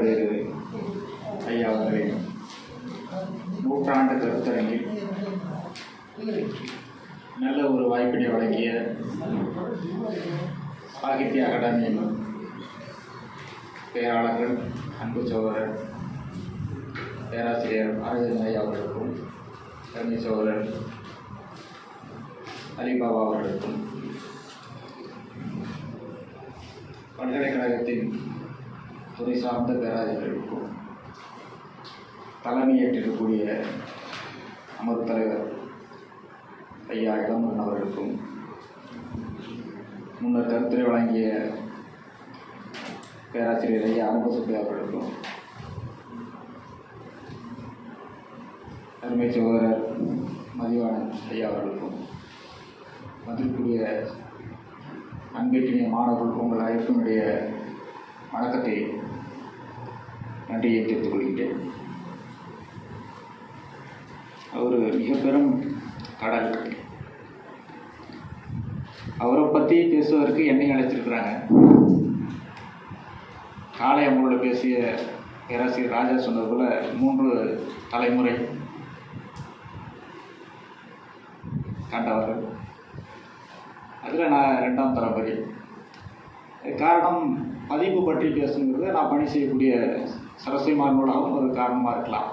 திருவாரூர் ஐயா அவர்களின் நூற்றாண்டு கருத்தரங்கில் நல்ல ஒரு வாய்ப்பினை வழங்கிய சாகித்ய அகாடமியின் பேராளர்கள் அன்பு சோழர் பேராசிரியர் அரவிந்த் ஐயா அவர்களுக்கும் தலைமை சோழர் அலிபாபா அவர்களுக்கும் பல்கலைக்கழகத்தின் துறை சார்ந்த பேராசிரியர்களுக்கும் தலைமையேற்றிருக்கக்கூடிய நமது தலைவர் ஐயா இளமன் அவர்களுக்கும் முன்னர் கருத்துரை வழங்கிய பேராசிரியர் ஐயா அனுபசுப்பி அவர்களுக்கும் அருமை சகோதரர் மதிவானந்த் ஐயா அவர்களுக்கும் வந்திருக்கூடிய அன்பிற்கினிய மாணவர்கள் உங்கள் அனைவருடைய வணக்கத்தை நன்றியை தெரிவித்துக் கொள்கின்றேன் அவர் மிக பெரும் கடல். அவரை பற்றி பேசுவதற்கு என்னையும் அழைச்சிருக்கிறாங்க காலை அவங்களோட பேசிய பேராசிரியர் ராஜா சொன்னது போல் மூன்று தலைமுறை கண்டவர்கள். அதில் நான் ரெண்டாம் தளபதி. காரணம் பதிவு பற்றி பேசுங்கிறது நான் பணி செய்யக்கூடிய சரஸ்வதிமார் நூலகம் ஒரு காரணமாக இருக்கலாம்.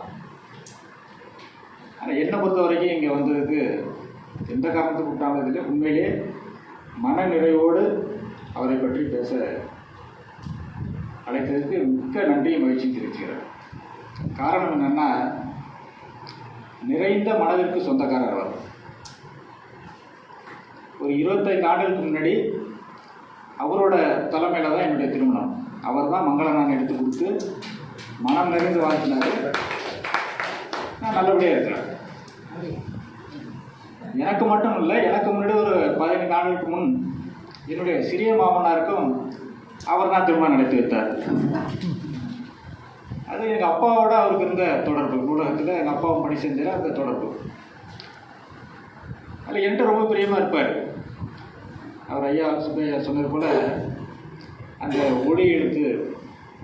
ஆனால் என்னை பொறுத்த வரைக்கும் இங்கே வந்ததுக்கு எந்த காரணத்துக்கு கூப்பிட்டாலும் இல்லை. உண்மையிலே மன நிறைவோடு அவரை பற்றி பேச அழைத்ததுக்கு மிக்க நன்றியும் மகிழ்ச்சி தெரிவிக்கிறேன் காரணம் என்னென்னா நிறைந்த மனதிற்கு சொந்தக்காரர் அவர். ஒரு இருபத்தைந்து ஆண்டுகளுக்கு முன்னாடி அவரோட தலைமையில் தான் என்னுடைய திருமணம். அவர் தான் மங்களநான் எடுத்து கொடுத்து மனம் நிறைந்து வாழ்த்தினாரு. நான் நல்லபடியாக இருக்கிறேன். எனக்கு மட்டும் இல்லை எனக்கு முன்னாடி ஒரு பதினைந்து ஆண்டுகளுக்கு முன் என்னுடைய சிறிய மாமனாருக்கும் அவர் தான் திருமணம் நடத்தி வைத்தார். அது எங்கள் அப்பாவோட அவருக்கு இருந்த தொடர்பு. நூலகத்தில் எங்கள் அப்பாவும் பணி செஞ்சார் அந்த தொடர்பு. அதில் என்கிட்ட ரொம்ப பிரியமாக இருப்பார். அவர் ஐயா சுப்பையா சொன்னது போல் அந்த ஒளி எழுத்து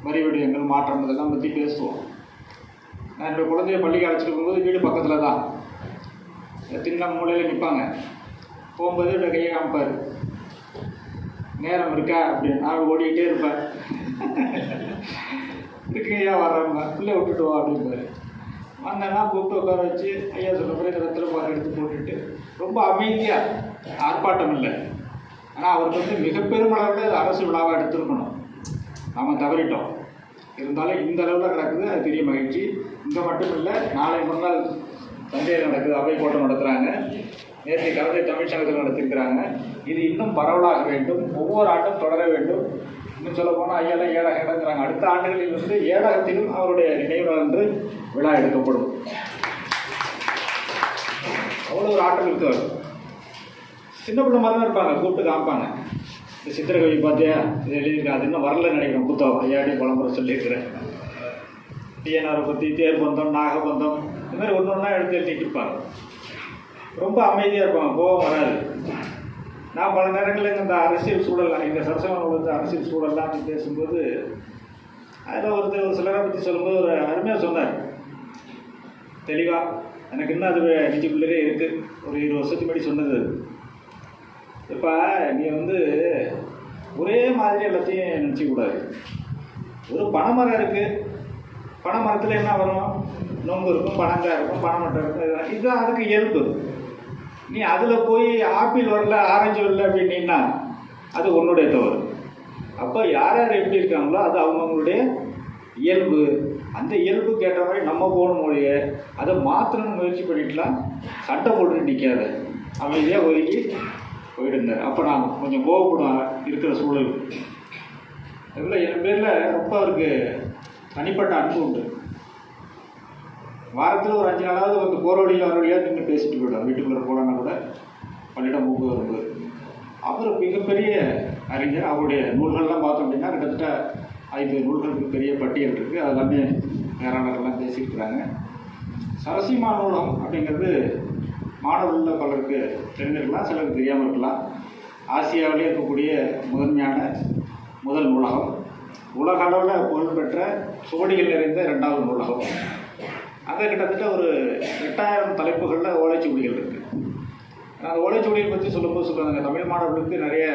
வரி விடயங்கள் மாற்றம் இதெல்லாம் பற்றி பேசுவோம். நான் என்னுடைய குழந்தைய பள்ளிக்கு அழைச்சிட்டு போகும்போது வீடு பக்கத்தில் தான் திண்ணம் மூலையில் நிற்பாங்க போகும்போது இப்படி கையை காமிப்பார். நேரம் இருக்கா? அப்படின்னு. நான் ஓடிக்கிட்டே இருப்பேன். இருக்கு ஐயா வர்றவங்க பிள்ளை விட்டுட்டு வா அப்படிம்பாரு. வந்தேன்னா கூப்பிட்டு உட்கார வச்சு ஐயா சொன்ன பிறகு இந்த வெத்தலை பாரு எடுத்து போட்டுட்டு. ரொம்ப அமைதியாக ஆர்ப்பாட்டம் இல்லை. ஆனால் அவருக்கு வந்து மிக பெருமளவில் அரசு விழாவாக எடுத்துருக்கணும். நாம் தவறிட்டோம் இருந்தாலும் இந்த அளவில் நடக்குது அது பெரிய மகிழ்ச்சி. இங்கே மட்டும் இல்லை நாளை மறுநாள் தஞ்சையில் நடக்குது அவை கூட்டம் நடத்துகிறாங்க நேற்று கலந்தை தமிழ்ச்சங்கத்தில் நடத்திருக்கிறாங்க. இது இன்னும் பரவலாக வேண்டும். ஒவ்வொரு ஆண்டும் தொடர வேண்டும். இன்னும் சொல்ல போனால் ஐயாலாம் ஏழாக இடங்கிறாங்க அடுத்த ஆண்டுகளில் வந்து ஏழகத்திலும் அவருடைய நினைவு என்று விழா எடுக்கப்படும். அவ்வளோ ஒரு ஆட்டம் இருக்கு. சின்ன பிள்ளை மாதிரி தான் இருப்பாங்க கூப்பிட்டு காமிப்பாங்க. இந்த சித்திரகவி பார்த்தியா இது எழுதியிருக்கேன் அது இன்னும் வரல நினைக்கிறேன். புத்தகம் ஐயாடி புலம்புற சொல்லியிருக்கிறேன். டிஎன்ஆரை பற்றி தேர்பந்தம் நாகபந்தம் இந்த மாதிரி ஒன்று ஒன்றா எடுத்து எழுதிட்டு இருப்பாங்க. ரொம்ப அமைதியாக இருப்பாங்க. கோபம் வராது. நான் பல நேரங்களில் இந்த அரசியல் சூழல் இந்த சரசவன் வந்து அரசியல் சூழல்லாம் பேசும்போது அதில் ஒருத்தர் ஒரு சிலரை பற்றி சொல்லும்போது ஒரு அருமையாக சொன்னார். தெளிவாக எனக்கு இன்னும் அது நெஞ்சுக்குள்ளே இருக்குது ஒரு இருபது வருஷத்துக்கு முன்னாடி சொன்னது இப்போ நீ வந்து ஒரே மாதிரி எல்லாத்தையும் நினச்சிக்கூடாது ஒரு பனைமரம் இருக்குது பனைமரத்தில் என்ன வரும்? நொங்கு இருக்கும் பனங்காய் இருக்கும் பனைமட்டம் இருக்கும் இதெல்லாம். இதுதான் அதுக்கு இயல்பு நீ அதில் போய் ஆப்பிள் வரல ஆரஞ்சு வரல அப்படின்னா அது உன்னுடைய தவறு. அப்போ யார் யார் எப்படி இருக்காங்களோ அது அவங்கவுங்களுடைய இயல்பு. அந்த இயல்பு கேட்ட மாதிரி நம்ம போகணும் மொழிய அதை மாற்றணும்னு முயற்சி பண்ணிட்டுலாம் சட்டை போட்டு நிற்காத அமைதியாக ஒதுக்கி போயிடுந்தார் அப்போ நான் கொஞ்சம் கோவப்படும் இருக்கிற சூழல். அதில் என் பேரில் ரொம்ப அவருக்கு தனிப்பட்ட அன்பு உண்டு. வாரத்தில் ஒரு அஞ்சு நாளாவது வந்து போகிற வழியில் வர வழியாக நின்று பேசிட்டு போயிடுவார். வீட்டுக்குள்ளே போனான்னா கூட பள்ளியிடம் போக வரும்போது அவர் மிகப்பெரிய அறிஞர். அவருடைய நூல்கள்லாம் பார்த்தோம் அப்படின்னா கிட்டத்தட்ட ஐந்து நூல்களுக்கு பெரிய பட்டியல் இருக்குது அதெல்லாமே எல்லாமே பேசியிருக்கிறாங்க. சரசிமா நூலம் அப்படிங்கிறது மாணவர்களில் பலருக்கு தெரிஞ்சிருக்கலாம் சிலருக்கு தெரியாமல் இருக்கலாம். ஆசியாவிலே இருக்கக்கூடிய முதன்மையான முதல் நூலகம். உலக அளவில் புகழ்பெற்ற சுவடிகள் நிறைந்த ரெண்டாவது நூலகம். அதை கிட்டத்தட்ட ஒரு எட்டாயிரம் தலைப்புகளில் ஓலைச்சுவடிகள் இருக்குது அந்த ஓலைச்சுவடிகள் பற்றி சொல்லும்போது சொல்லுவாங்க தமிழ் மாணவர்களுக்கு நிறைய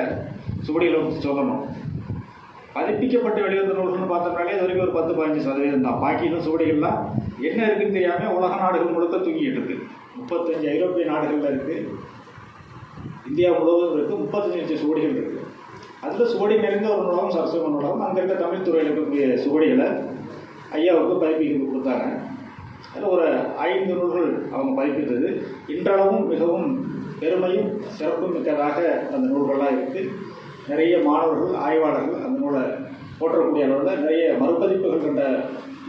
சுவடிகளை பற்றி சொல்லணும் பதிப்பிக்கப்பட்டு வெளிவந்த நூல்கள்னு பார்த்தோம்னாலே இது வரைக்கும் ஒரு பத்து பதினஞ்சு சதவீதம் தான். பாக்கி இன்னும் சுவடிகள்லாம் என்ன இருக்குன்னு தெரியாமல் உலக நாடுகள் முழுக்க தூங்கிட்டு இருக்குது முப்பத்தஞ்சு ஐரோப்பிய நாடுகளில் இருக்குது இந்தியா முழுவதும் இருக்குது முப்பத்தஞ்சு லட்சம் சுவடிகள் இருக்குது அதில் சுவடி நிறைந்த ஒரு நூலகம் சரஸ்வதி நூலகம். அங்கே இருக்க தமிழ் துறையில் இருக்கக்கூடிய சுவடிகளை ஐயாவுக்கு பதிப்பிக்க கொடுத்தாங்க. அதில் ஒரு ஐந்து நூல்கள் அவங்க பதிப்பித்தது இன்றளவும் மிகவும் பெருமையும் சிறப்பும் மிக்கதாக அந்த நூல்கள்லாம் இருக்குது நிறைய மாணவர்கள் ஆய்வாளர்கள் அந்த நூலை போற்றக்கூடிய அளவில் நிறைய மறுபதிப்புகள் கொண்ட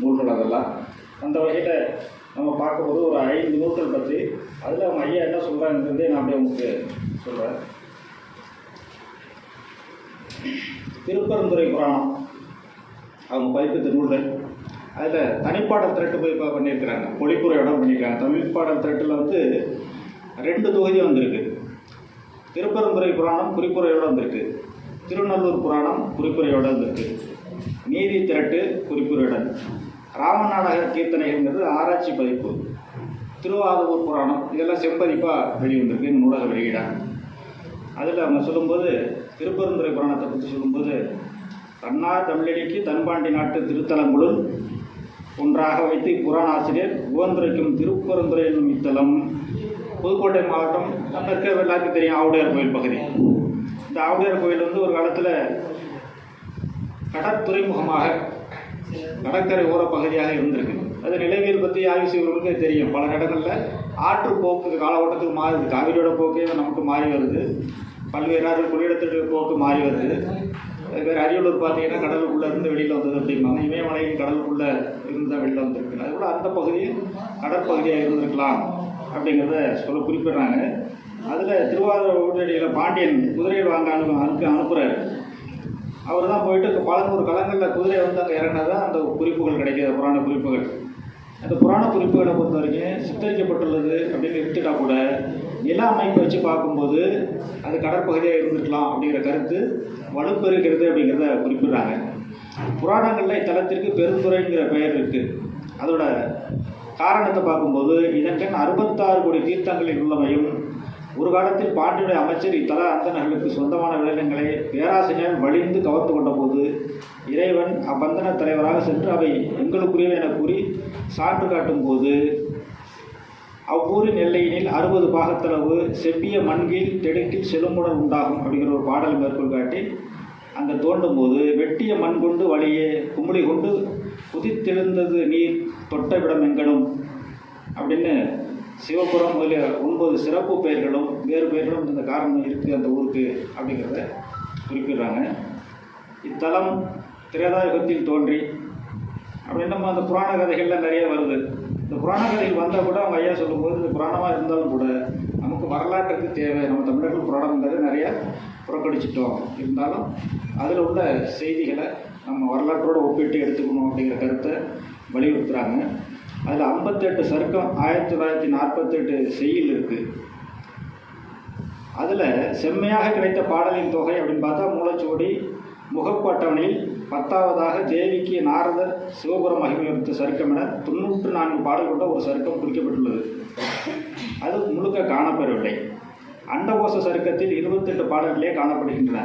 நூல்கள் அதெல்லாம். அந்த வகையில் நம்ம பார்க்கும்போது ஒரு ஐந்து நூல்கள் பற்றி அதில் அவங்க ஐயா என்ன சொல்கிறாங்கிறதே நான் அப்படியே உங்களுக்கு சொல்கிறேன் திருப்பரந்துரை புராணம். அவங்க பதிப்பித்த நூல்கள். அதில் தனிப்பாடல் திரட்டு போய் இப்போ பண்ணியிருக்கிறாங்க. பொழிப்புரையோட பண்ணியிருக்காங்க தமிழ் பாடல் திரட்டில் வந்து ரெண்டு தொகுதி வந்திருக்கு. திருப்பரந்துரை புராணம் குறிப்புறையோடு வந்திருக்கு. திருநல்லூர் புராணம் குறிப்புரையோட வந்திருக்கு. நீதி திரட்டு குறிப்புரையுடன் ராமநாடக கீர்த்தனைங்கிறது ஆராய்ச்சி பதிப்பு. திருவாதூர் புராணம் இதெல்லாம் செம்பதிப்பாக வெளிவந்திருக்கு இந்த நூலக வெளியிடாங்க அதில் அவங்க சொல்லும்போது திருப்பெருந்துறை புராணத்தை பற்றி சொல்லும்போது தன்னார் தமிழடிக்கு தன்பாண்டி நாட்டு திருத்தலங்களுள் ஒன்றாக வைத்து புராண ஆசிரியர் உகந்துரைக்கும் திருப்பெருந்துறை என்னும் இத்தலம். புதுக்கோட்டை மாவட்டம் நம்ம எல்லாருக்கும் தெரியும் ஆவுடையார் கோயில் பகுதி. இந்த ஆவுடையார் கோயில் வந்து ஒரு காலத்தில் கடற்துறைமுகமாக கடற்கரை ஓர பகுதியாக இருந்திருக்கு. அது நிலவியல் பற்றி ஆய்வு செய்வர்களுக்கு தெரியும். பல இடங்களில் ஆற்று போக்கு காலகட்டத்துக்கு மாறுது. காவிரியோட போக்கே நமக்கு மாறி வருது. பல்வேறு ஆறு குடியிடத்துக்கு போக்கு மாறி வருது. அது அரியலூர் பார்த்தீங்கன்னா கடலுக்குள்ளே இருந்து வெளியில் வந்தது அப்படிம்பாங்க. இமயமலையும் கடலுக்குள்ளே இருந்து தான் வெளியில் வந்திருக்கு. அது கூட அந்த பகுதியும் கடற்பகுதியாக இருந்திருக்கலாம் அப்படிங்கிறத சொல்ல குறிப்பிடுறாங்க. அதில் திருவாரூர் ஊரடியில் பாண்டியன் குதிரையில் வாங்க அனு அனுப்பி அனுப்புகிறாரு அவர் தான் போயிட்டு பல நூறு களங்களில் குதிரை வந்து அங்கே இறங்கினதான் அந்த குறிப்புகள் கிடைக்கிது புராண குறிப்புகள். அந்த புராண குறிப்புகளை பொறுத்த வரைக்கும் சித்தரிக்கப்பட்டுள்ளது அப்படின்னு எடுத்துட்டா கூட நில அமைப்பை வச்சு பார்க்கும்போது அது கடற்பகுதியாக இருந்துக்கலாம் அப்படிங்கிற கருத்து வலுப்பெறுகிறது அப்படிங்கிறத குறிப்பிடுறாங்க. புராணங்களில் இத்தலத்திற்கு பெருந்துறைங்கிற பெயர் இருக்குது அதோட காரணத்தை பார்க்கும்போது இதன்கண் அறுபத்தாறு கோடி தீர்த்தங்களில் உள்ளமையும் ஒரு காலத்தில் பாண்டியுடைய அமைச்சர் இத்தல அந்தனர்களுக்கு சொந்தமான விளைநிலங்களை பேராசிரியர் வழிந்து கவர்ந்து கொண்டபோது இறைவன் அப்பந்தன தலைவராக சென்று அவை எங்களுக்குரியவை என கூறி சான்று காட்டும்போது அவ்வூரின் எல்லையினில் அறுபது பாகத்தளவு செப்பிய மண்கீழ் தெடுக்கில் செழுமுடன் உண்டாகும் அப்படிங்கிற ஒரு பாடல் மேற்கொள் காட்டி அங்கே தோண்டும் போது வெட்டிய மண் கொண்டு வழியே கும்பலி கொண்டு குதித்தெழுந்தது நீர் தொட்ட விடம் எங்கனும் அப்படின்னு சிவபுரம் முதலிய ஒன்பது சிறப்பு பெயர்களும் வேறு பெயர்களும் இந்த காரணம் இருக்குது அந்த ஊருக்கு அப்படிங்கிறத குறிப்பிடுறாங்க. இத்தலம் திரேதாயுகத்தில் தோன்றி அப்படின்னு நம்ம அந்த புராண கதைகள்லாம் நிறைய வருது. இந்த புராண கதைகள் வந்தால் கூட அவங்க ஐயா சொல்லும்போது இந்த புராணமாக இருந்தாலும் கூட நமக்கு வரலாற்றுக்கு தேவை. நம்ம தமிழர்கள் புராணங்கிறது நிறைய புறக்கணிச்சிட்டோம். இருந்தாலும் அதில் உள்ள செய்திகளை நம்ம வரலாற்றோடு ஒப்பிட்டு எடுத்துக்கணும் அப்படிங்கிற கருத்தை வலியுறுத்துகிறாங்க அதில் ஐம்பத்தெட்டு சருக்கம் ஆயிரத்தி தொள்ளாயிரத்தி நாற்பத்தெட்டு செய்யில் இருக்குது அதில் செம்மையாக கிடைத்த பாடலின் தொகை அப்படின்னு பார்த்தா மூலச்சுவடி முகப்பட்டவனில் பத்தாவதாக தேவிக்கு நாரதர் சிவபுரம் மகிமையுறுத்த சருக்கம் என தொண்ணூற்று நான்கு பாடல் கொண்ட ஒரு சருக்கம் குறிக்கப்பட்டுள்ளது. அது முழுக்க காணப்பெறவில்லை. அண்டகோச சருக்கத்தில் இருபத்தெட்டு பாடல்களே காணப்படுகின்றன.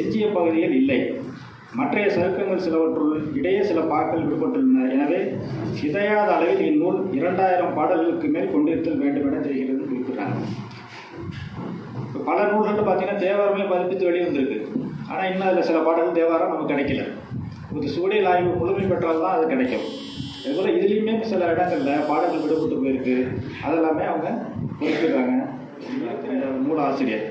எஞ்சிய பகுதியில் இல்லை. மற்றைய சருக்கங்கள் சிலவற்றுள் இடையே சில பாக்கள் விடுபட்டுள்ளன எனவே சிதையாத அளவில் இந்நூல் இரண்டாயிரம் பாடல்களுக்கு மேல் கொண்டிருத்தல் வேண்டும் என தெரிகிறது குறிப்பிட்டாங்க இப்போ பல நூல்கள் பார்த்தீங்கன்னா தேவாரமே பதிப்பித்து வெளிவந்திருக்கு ஆனால் இன்னும் அதில் சில பாடல்கள் தேவாரம் நமக்கு கிடைக்கல. ஒரு சூழல் ஆய்வு முழுமை பெற்றால் தான் அது கிடைக்கும். அதுபோல் இதுலேயுமே சில இடங்களில் பாடல்கள் விடுபட்டு போயிருக்கு. அதெல்லாமே அவங்க குறிப்பிடுறாங்க. நூல் ஆசிரியர்.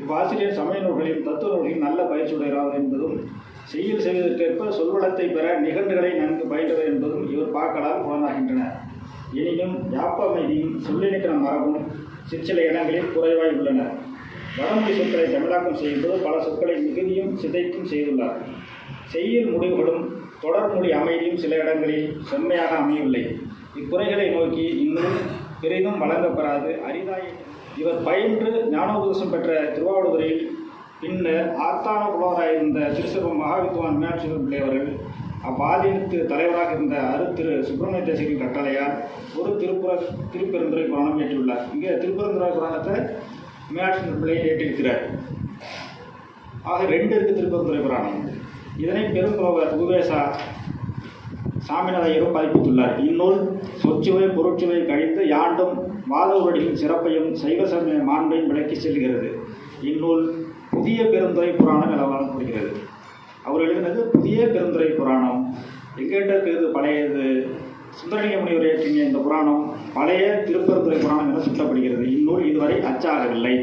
இப்போ ஆசிரியர் சமய நூல்களையும் தத்துவ நூல்களையும் நல்ல பயிற்சியுடையவர் என்பதும் செய்யுள் செய்வதற்கேற்ப சொல்வளத்தை பெற நிகழ்வுகளை நன்கு பயின்றவர் என்பதும் இவர் பார்க்கலால் புலனாகின்றனர். எனினும் யாப்ப அமைதியும் சொல்லிணைக்கிற மரபும் சிற்சில இடங்களில் குறைவாய் உள்ளன. வடமொழி சொற்களை தமிழாக்கம் செய்யும்போது பல சொற்களை மிகுதியும் சிதைத்தும் செய்துள்ளார். செய்யுள் முடிவுகளும் தொடர்மொழி அமைதியும் சில இடங்களில் செம்மையாக அமையவில்லை. இக்குறைகளை நோக்கி இன்னும் பெரிதும் வழங்கப்பெறாது. அரிதாய் இவர் பயின்று ஞானோபதேசம் பெற்ற திருவாவூரில் பின்னர் ஆத்தான புலவராயிருந்த திருசபம் மகாவித்வான் மீனாட்சி பிள்ளை அவர்கள் அவ்வாதீனத்து தலைவராக இருந்த அரு திரு சுப்பிரமணிய தேசிகின் கட்டளையால் ஒரு திருப்புற திருப்பெருந்துறை புராணம் ஏற்றியுள்ளார் இங்கே திருப்பெருந்துரை புராணத்தை மீனாட்சி பிள்ளை ஏற்றிருக்கிறார் ஆக ரெண்டு இருக்கு திருப்பெருந்துறை புராணம். இதனை பெரும்புலவர் உவேசா சாமிநாதையரும் பதிப்பித்துள்ளார். இந்நூல் சொச்சுவை பொருட்சுவை கழித்து யாண்டும் வாதவருடியின் சிறப்பையும் சைவ சமய மாண்பையும் விளக்கி செல்கிறது. இந்நூல் புதிய பெருந்துறை புராணம் என கொடுக்கிறது அவர் எழுதினது புதிய பெருந்துறை புராணம். எங்கிட்ட இருக்கிறது பழையது. சுந்தரலிங்க முனிவர் இயற்றிய இந்த புராணம் பழைய திருப்பெருந்துறை புராணம் என சுட்டப்படுகிறது இந்நூல் இதுவரை அச்சாகவில்லை.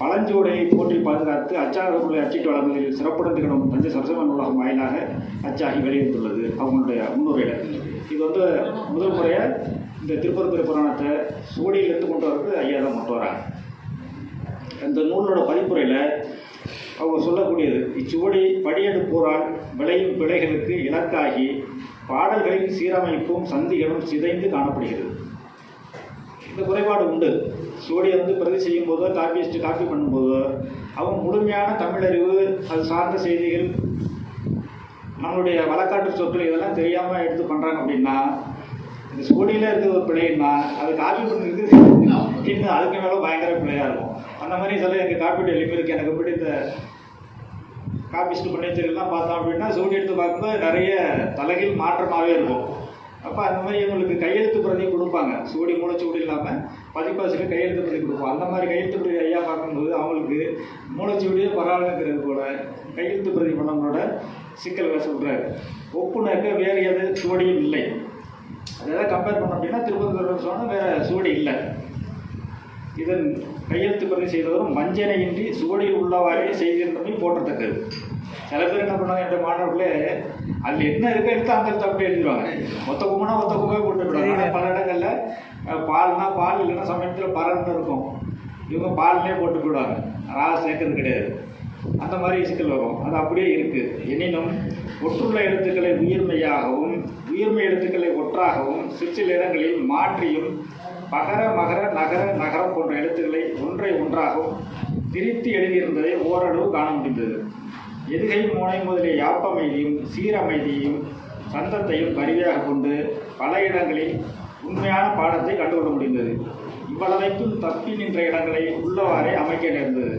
பழஞ்சோடையை போற்றி பாதுகாத்து அச்சாக நூலை அச்சிட்டு வழங்குவதில் சிறப்புடன் திகழும் தஞ்சை சரசவ நூலகம் வாயிலாக அச்சாகி வெளியிட்டுள்ளது அவங்களுடைய முன்னுரையில் இது வந்து முதல் முறையாக இந்த திருப்பரத்துறை புராணத்தை சுவடியில் எடுத்து கொண்டு வரது ஐயா தான் கொண்டு வராங்க அந்த நூலோட பதிப்புரையில் அவங்க சொல்லக்கூடியது இச்சுவடி படியெடுப்போரால் விளையும் பிழைகளுக்கு இலக்காகி பாடல்களின் சீரமைப்பும் சந்திகளும் சிதைந்து காணப்படுகிறது. இந்த குறைபாடு உண்டு. சுவடியை வந்து பிரதி செய்யும் போதோ காப்பிஸ்ட்டு காப்பி பண்ணும்போதோ அவன் முழுமையான தமிழறிவு அது சார்ந்த செய்திகள் நம்மளுடைய வழக்காட்டு சொற்கள் இதெல்லாம் தெரியாமல் எடுத்து பண்ணுறாங்க அப்படின்னா இந்த சுவடியில் இருக்கிற ஒரு பிழைன்னா அது காப்பி பண்ணுறது இன்னும் அதுக்கு மேலே பயங்கர பிழையாக இருக்கும். அந்த மாதிரி சில எனக்கு காப்பீடு எளிமை இருக்குது எனக்கு பிடித்த இந்த காப்பிஸ்ட் பார்த்தோம் அப்படின்னா சூடி எடுத்து பார்க்கும்போது நிறைய தலைகீழ் மாற்றமாகவே இருக்கும். அப்போ அந்த மாதிரி இவங்களுக்கு கையெழுத்து பிரதி கொடுப்பாங்க. சூடி மூளை சூடி இல்லாமல் பதிப்பாசுக்கு கையெழுத்து பிரதி கொடுப்போம். அந்த மாதிரி கையெழுத்து பிரதி ஐயா பார்க்கும்போது அவங்களுக்கு மூளைச்சூடியே பரவாயில்லைங்கிறது போல கையெழுத்து பிரதி பண்ணவங்களோட சிக்கல்களை சொல்கிறாரு ஒப்புனாக்க வேறு எது சூடியும் இல்லை. அதை எதாவது கம்பேர் பண்ணோம் அப்படின்னா திருப்பதி சொன்னால் வேறு சூடி இல்லை. இதன் கையெழுத்து பிரதி செய்தவரும் வஞ்சனையின்றி சுவடியில் உள்ளவாறே செய்திருந்தமே போற்றத்தக்கது. சில பேர் என்ன பண்ணுவாங்க என்ற மாணவர்களே அதில் என்ன இருக்கோ எடுத்து அந்த இடத்த அப்படியே எழுதிடுவாங்க. ஒத்த கும்பனா ஒத்த கும்பே போட்டு விடுவாங்க. பல இடங்களில் பால்னா பால் இல்லைன்னா சமயத்தில் பரன்னு இருக்கும். இவங்க பால்னே போட்டு போயிடுவாங்க. ரா சேர்க்கறது கிடையாது. அந்த மாதிரி இசுக்கள் வரும். அது அப்படியே இருக்குது எனினும் ஒற்றுள்ள எழுத்துக்களை உயிர்மையாகவும் உயிர்மை எழுத்துக்களை ஒற்றாகவும் சிற்சில இடங்களில் மாற்றியும் பகர மகர நகர நகரம் போன்ற எழுத்துக்களை ஒன்றை ஒன்றாகவும் பிரித்து எழுதியிருந்ததை ஓரளவு காண முடிந்தது. எதுகை மோனை முதலிய யாப்பமைதியும் சீரமைதியையும் சந்தத்தையும் கருவியாக கொண்டு பல இடங்களில் உண்மையான பாடத்தை கண்டுகொள்ள முடிந்தது. இவ்வளவைக்கும் தப்பி நின்ற இடங்களை உள்ளவாறே அமைக்க நேர்ந்தது.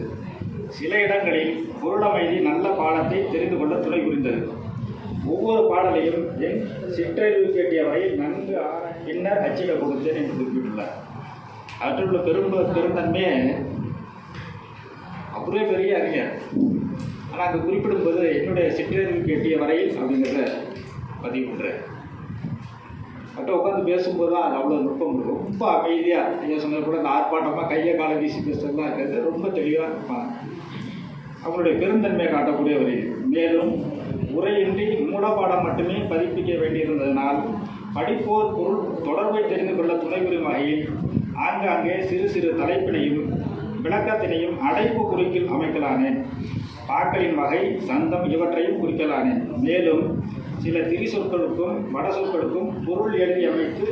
சில இடங்களில் பொருளமைதி நல்ல பாடத்தை தெரிந்து கொள்ள துணை புரிந்தது. ஒவ்வொரு பாடலையும் என் சிற்றறிவு கேட்டிய வரையில் நன்கு பின்னர் அச்சிட கொடுத்தேன் என்று குறிப்பிட்டுள்ளார். அவற்றுள்ள பெரும் பெருந்தன்மையே அவரே பெரிய அறிஞர். ஆனால் அங்கே குறிப்பிடும்போது என்னுடைய சிற்றறிவு கேட்டிய வரையில் அப்படிங்கிறத பதிவு பண்ணுறேன் அவர்கிட்ட உட்காந்து பேசும்போது தான் அது அவ்வளோ நுட்பம் இருக்கும் ரொம்ப அமைதியாக நீங்கள் சொன்னது கூட இந்த ஆர்ப்பாட்டமாக கையை காலை வீசி பேசுறதுலாம் இருக்கிறது. ரொம்ப தெளிவாக இருப்பாங்க. அவங்களுடைய பெருந்தன்மையை காட்டக்கூடிய ஒரு மேலும் முறையின்றி மூலப்பாடம் மட்டுமே பதிப்பிக்க வேண்டியிருந்ததனால் படிப்போர் பொருள் தொடர்பை தெரிந்து கொள்ள துணை புரியும் வகையில் ஆங்காங்கே சிறு சிறு தலைப்பினையும் விளக்கத்தினையும் அடைப்பு குறிக்கில் அமைக்கலானேன். பாக்களின் வகை சந்தம் இவற்றையும் குறிக்கலானேன். மேலும் சில திரி சொற்களுக்கும் வட சொற்களுக்கும் பொருள் எழுதி அமைத்து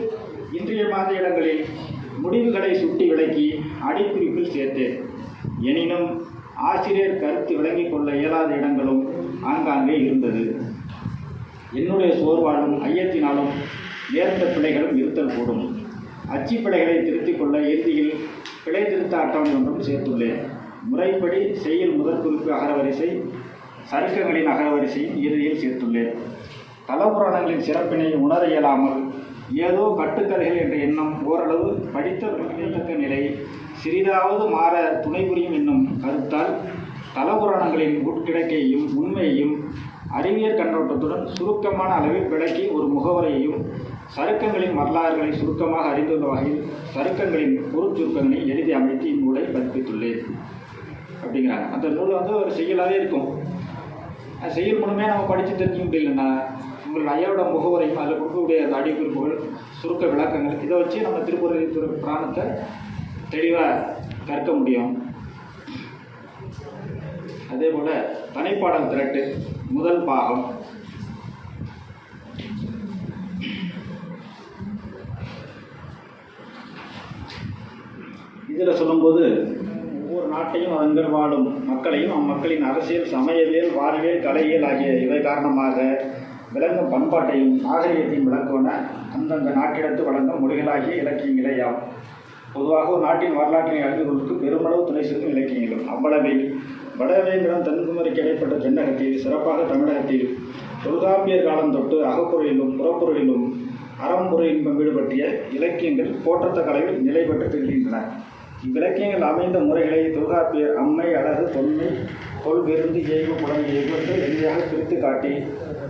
இன்றைய மாத இடங்களில் முடிவுகளை சுட்டி விளக்கி அடிக்குறிப்பில் சேர்த்தேன். எனினும் ஆசிரியர் கருத்து விளங்கிக் கொள்ள இயலாத இடங்களும் ஆங்காங்கே இருந்தது. என்னுடைய சோர்வாலும் ஐயத்தினாலும் நேர்ந்த பிழைகளும் இருத்தல் கூடும். அச்சு பிழைகளை திருத்திக் கொள்ள இறுதியில் பிழை திருத்த அட்டவணை ஒன்றும் சேர்த்துள்ளேன் முறைப்படி செய்யுள் முதற் குறிப்பு அகரவரிசை சருக்கங்களின் அகரவரிசையும் இறுதியில் சேர்த்துள்ளேன் தலபுராணங்களின் சிறப்பினை உணர இயலாமல் ஏதோ கட்டுக்கதைகள் என்ற எண்ணம் ஓரளவு படித்த நிலை சிறிதாவது மாற துணை புரியும் என்னும் கருத்தால் தலபுராணங்களின் உட்கிடக்கையும் உண்மையையும் அறிவியல் கண்ணோட்டத்துடன் சுருக்கமான அளவில் விளக்கி ஒரு முகவரையையும் சருக்கங்களின் வரலாறுகளை சுருக்கமாக அறிந்துள்ள வகையில் சருக்கங்களின் பொருட்சுருக்கங்களை எழுதி அமைத்து இந்நூலை பதிப்பித்துள்ளேன். அப்படிங்கிறாங்க. அந்த நூல் வந்து ஒரு செய்யலாகவே இருக்கும். அது செய்யல் முழுமையாக நம்ம படித்து தெரிஞ்சுக்க முடியலன்னா உங்கள் ஐயாவோட முகவரையும் அதில் கொடுக்கக்கூடிய அந்த அடிக்குறிப்புகள் சுருக்க விளக்கங்கள் இதை வச்சு நம்ம திருப்பூர் புராணத்தை தெளிவாக கற்க முடியும். அதே போல் தனிப்பாடல் திரட்டு முதல் பாகம். இதில் சொல்லும்போது ஒவ்வொரு நாட்டையும் அதன்கள் வாழும் மக்களையும் அம்மக்களின் அரசியல் சமயவியல் வாழ்வியல் கலையியல் ஆகிய இவை காரணமாக விளங்கும் பண்பாட்டையும் நாகரிகத்தையும் விளக்குவன அந்தந்த நாட்டிடத்து வழங்கும் மொழிகளாகிய இலக்கியங்களேயாம். பொதுவாக ஒரு நாட்டின் வரலாற்றினை அறிந்து கொள்வதற்கு பெருமளவு துணை சேர்க்கும் இலக்கியங்களும் அவ்வளவில் வடவேங்கடம் தென்குமரிக்கு இடைப்பட்ட தென்னகத்தில் சிறப்பாக தமிழகத்தில் தொல்காப்பியர் காலம் தொட்டு அகப்பொருளிலும் புறப்பொருளிலும் அறம்பொருள் இன்பம் ஈடுபட்டிய இலக்கியங்கள் போற்றத்தக்க அளவில் நிலை பெற்று திகழ்கின்றன. இவ்விலக்கியங்கள் அமைந்த முறைகளை தொல்காப்பியர் அம்மை அழகு தொன்மை கொள் விருந்து இயல்பு புலன் இயல்பு எளிதாக பிரித்து காட்டி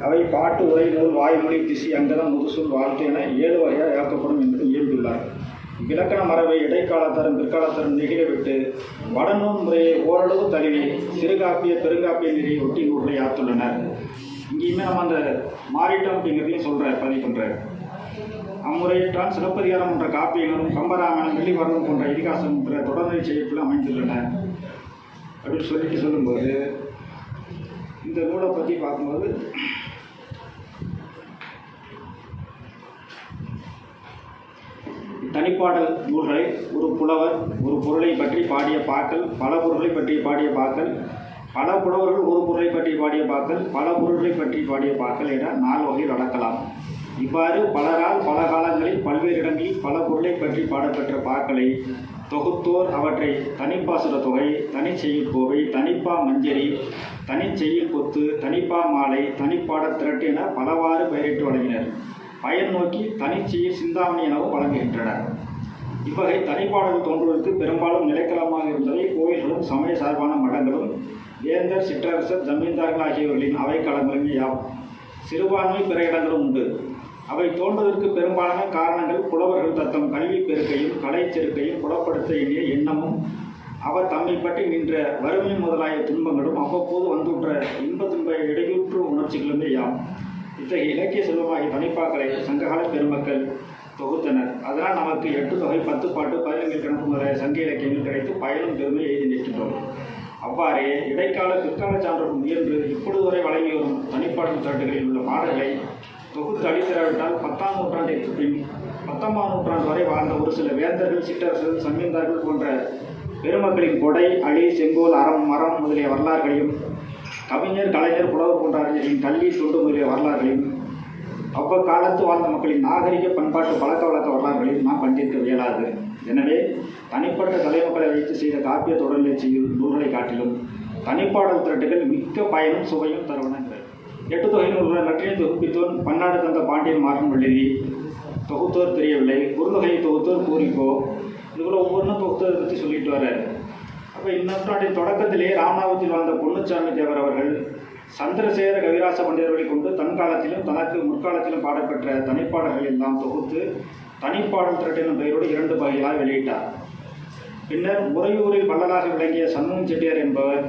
அவை பாட்டு உரை நூல் வாய்மொழி திசி அங்கதம் முதுசூல் வாழ்த்து என ஏழு வகையாக ஆக்கப்படும் என்று இயம்பியுள்ளார். இலக்கண மரபை இடைக்காலத்தரும் பிற்காலத்தரும் நெகிழவிட்டு வடநூல் முறையை ஓரளவு தழுவி சிறுகாப்பிய பெருங்காப்பிய நெறியை ஒட்டி நூல்களை ஆத்துள்ளனர் இங்கேயுமே நம்ம அந்த மாறிட்டோம் அப்படிங்கிறதையும் சொல்கிற பதிவு பண்ணுறாரு அம்முறையிட்டான் சிலப்பதிகாரம் போன்ற காப்பியங்களும் கம்பராமாயணம் வெள்ளிவரணம் போன்ற இதிகாசம் போன்ற தொடர்நிலை செய்யப்பில் அமைந்துள்ளன. அப்படின்னு சொல்லிட்டு சொல்லும்போது இந்த நூலை பற்றி பார்க்கும்போது தனிப்பாடல் நூல்களை ஒரு புலவர் ஒரு பொருளை பற்றி பாடிய பாக்கள் பல பொருள்களை பற்றி பாடிய பாக்கள் பல புலவர்கள் ஒரு பொருளை பற்றி பாடிய பாக்கள் பல பொருள்களை பற்றி பாடிய பாக்கள் என நாலு வகையில் அடக்கலாம் இவ்வாறு பலரால் பல காலங்களில் பல்வேறு இடங்களில் பல பொருளை பற்றி பாடப்பெற்ற பாக்களை தொகுத்தோர் அவற்றை தனிப்பாசுர தொகை தனிச்செய்யில் கோவை தனிப்பா மஞ்சரி தனிச்செய்யில் கொத்து தனிப்பா மாலை தனிப்பாட திரட்டு என பலவாறு பெயரிட்டு வழங்கினர். பயன் நோக்கி தனிச்செய்யில் சிந்தாமணி எனவும் வழங்குகின்றனர். இவ்வகை தனிப்பாடல் தோன்றுவதற்கு பெரும்பாலும் நிலைக்களமாக இருந்தவை கோயில்களும் சமய சார்பான மடங்களும் வேந்தர் சிற்றரசர் ஜமீன்தார்கள் ஆகியவர்களின் அவைக்களங்களுமே யாவும் சிறுபான்மை பிற இடங்களும் உண்டு. அவை தோன்றுவதற்கு பெரும்பாலான காரணங்கள் புலவர்கள் தத்தம் கல்வி பெருக்கையும் கலைச்செருக்கையும் புலப்படுத்த எண்ணிய எண்ணமும் அவர் தம்மை பற்றி நின்ற வறுமை முதலாய துன்பங்களும் அவ்வப்போது வந்துற்ற இன்ப துன்ப இடையூற்று உணர்ச்சிகளுமே யாம். இத்தகைய இலக்கிய செல்வமாகிய தனிப்பாக்களை சங்ககால பெருமக்கள் தொகுத்தனர். அதனால் நமக்கு எட்டு தொகை பத்து பாட்டு பதினெண்டு கணக்கு முதலாய சங்க இலக்கியங்கள் கிடைத்து பயனும் பெருமை எழுதி நிற்கின்றோம். அவ்வாறே இடைக்கால பிற்கால சான்றுக்கு முயன்று இப்பொழுது வரை வழங்கி வரும் தனிப்பாடல் தாட்டுகளில் உள்ள பாடல்களை தொகுத்து அளித்திராவிட்டால் பத்தாம் நூற்றாண்டிற்கு பின் பத்தொன்பதாம் நூற்றாண்டு வரை வாழ்ந்த ஒரு சில வேந்தர்கள் சிற்றரசர்கள் சமீந்தார்கள் போன்ற பெருமக்களின் கொடை அழி செங்கோல் அறம் மரம் முதலிய வரலாறுகளையும் கவிஞர் கலைஞர் புலவர் போன்ற அறிஞர்களின் கல்வி தொண்டு முதலிய வரலாறுகளையும் அவ்வக்காலத்து வாழ்ந்த மக்களின் நாகரிக பண்பாட்டு பழக்க வழக்க வரலாறுகளையும் நாம் கண்டிருக்க இயலாது. எனவே தனிப்பட்ட தலைமக்களை வைத்து செய்த காப்பிய தொடர்நிலை நூல்களை காட்டிலும் தனிப்பாடல் திரட்டுகள் மிக்க பயனும் சுவையும் தருவனங்கள் எட்டு தொகை நூல்கள் நற்றினை தொகுப்பித்தோன் பன்னாடு தந்த பாண்டியன் மாறன் வள்ளி தொகுத்தோர் தெரியவில்லை. குறுந்தொகையை தொகுத்தோர் பூரிக்கோ இதுக்குள்ள ஒவ்வொன்றும் தொகுத்தோர் பற்றி சொல்லிட்டு வர்றாரு. அப்போ இந்நூற்றாண்டின் தொடக்கத்திலே ராமநாதத்தில் வாழ்ந்த பொன்னுச்சாமி தேவர் அவர்கள் சந்திரசேகர கவிராச பண்டிதர்களை கொண்டு தன் காலத்திலும் தனக்கு முற்காலத்திலும் பாடப்பெற்ற தனிப்பாடல்கள் எல்லாம் தொகுத்து தனிப்பாடல் திரட்டு எனும் பெயரோடு இரண்டு பகுதிகளாக வெளியிட்டார். பின்னர் முறையூரில் வள்ளலாக விளங்கிய சண்முகம் செட்டியார் என்பவர்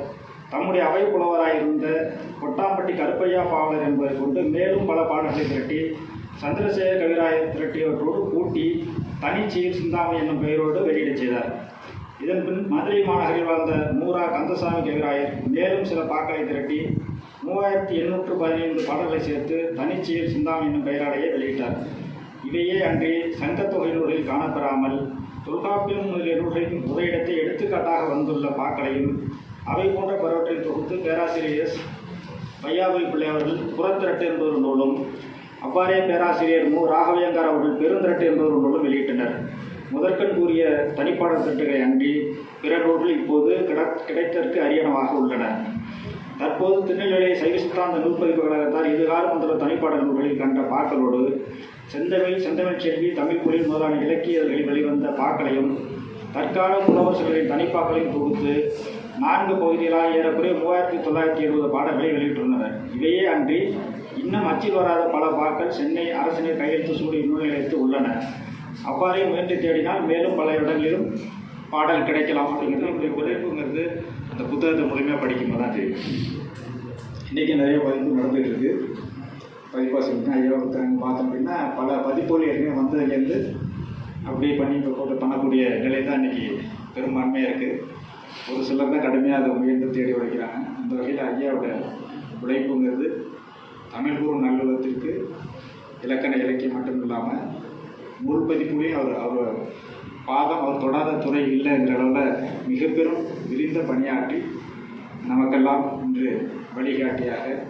தம்முடைய அவை புலவராயிருந்த கொட்டாம்பட்டி கருப்பையா பாவலர் என்பதை கொண்டு மேலும் பல பாடல்களை திரட்டி சந்திரசேகர கவிராயர் திரட்டியவற்றோடு கூட்டி தனிச்சீர் சிந்தாமணி என்னும் பெயரோடு வெளியிடச் செய்தார். இதன் பின் மதுரை மாநகரில் வாழ்ந்த மூரா கந்தசாமி கவிராயர் மேலும் சில பாக்களை திரட்டி மூவாயிரத்தி எண்ணூற்று பதினைந்து பாடல்களை சேர்த்து தனிச்சியில் சிந்தாமி என்னும் பெயராலேயே வெளியிட்டார். இவையே அன்றி சங்கத்தொகை நூல்களில் காணப்பெறாமல் தொல்காப்பியம் முதலிய நூல்களின் உரையிடத்தை எடுத்துக்காட்டாக வந்துள்ள பாக்களையும் அவை போன்ற பலவற்றை தொகுத்து பேராசிரியர் எஸ் வையாபுரி பிள்ளை அவர்கள் புறத்திரட்டு என்பவர் நூலும் அவ்வாறே பேராசிரியர் மு. ராகவேந்தர் அவர்கள் பெருந்திரட்டு என்பவர் நூலும் வெளியிட்டனர். முதற்கண் கூறிய தனிப்பாடல் திரட்டுகளை அன்றி பிற நூல்கள் இப்போது கிட கிடைத்தற்கு அரியணமாக உள்ளன. தற்போது திருநெல்வேலி சைவ சித்தாந்த நூற்பதிப்பு கழகத்தால் இதுகாலம் முதல் தனிப்பாடல் நூல்களில் கண்ட பாக்களோடு செந்தமிழ் செந்தமிழ் செல்வி தமிழ் மொழி முதலான இலக்கியர்களில் வெளிவந்த பாக்களையும் தற்கால புலவர் தனிப்பாக்களையும் தொகுத்து நான்கு பகுதிகளாக ஏறக்குறைய மூவாயிரத்தி தொள்ளாயிரத்தி எழுபது பாடல்களை வெளியிட்டுள்ளனர் இவையே அன்றி இன்னும் அச்சில் வராத பல பாக்கள் சென்னை அரசினர் கையெழுத்து சூடி நூல் நிலையத்தில் உள்ளன. அவ்வாறே முயன்று தேடினால் மேலும் பல இடங்களிலும் பாடல் கிடைக்கலாம் அப்படிங்கிறது என்னுடைய குறைப்புங்கிறது அந்த புத்தகத்தை முழுமையாக படிக்கும்போது தான் தெரியும். இன்றைக்கி நிறைய பதிப்பு நடந்துகிட்டு இருக்குது பதிப்பாசிரியர் ஐயா புத்தகம் பார்த்தோம் அப்படின்னா பல பதிப்பொலி வந்ததுலேருந்து அப்படியே பண்ணி இப்போ போட்டு பண்ணக்கூடிய நிலை தான் இன்றைக்கி பெரும்பான்மையாக இருக்குது ஒரு சிலர் தான் கடுமையாக அதை முயன்று தேடி உழைக்கிறாங்க அந்த வகையில் ஐயாவோட உழைப்புங்கிறது தமிழ் கூறும் நல்லுலகத்திற்கு இலக்கண இலக்கியம் மட்டும் இல்லாமல் நூல் அவர் அவர் பாதம் அவர் தொடாத துறை இல்லைங்கிற அளவில் மிக பெரும் விரிந்த பணியாற்றி நமக்கெல்லாம் இன்று வழிகாட்டியாக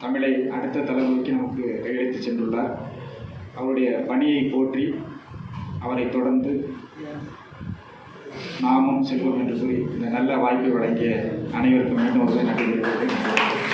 தமிழை அடுத்த தலைமுறைக்கு நமக்கு கையெழுத்து சென்றுள்ளார். அவருடைய பணியை போற்றி அவரை தொடர்ந்து நாமும் செல்வோம் என்று கூறி இந்த நல்ல வாய்ப்பை வழங்கிய அனைவருக்கும் மீண்டும் ஒரு நன்றி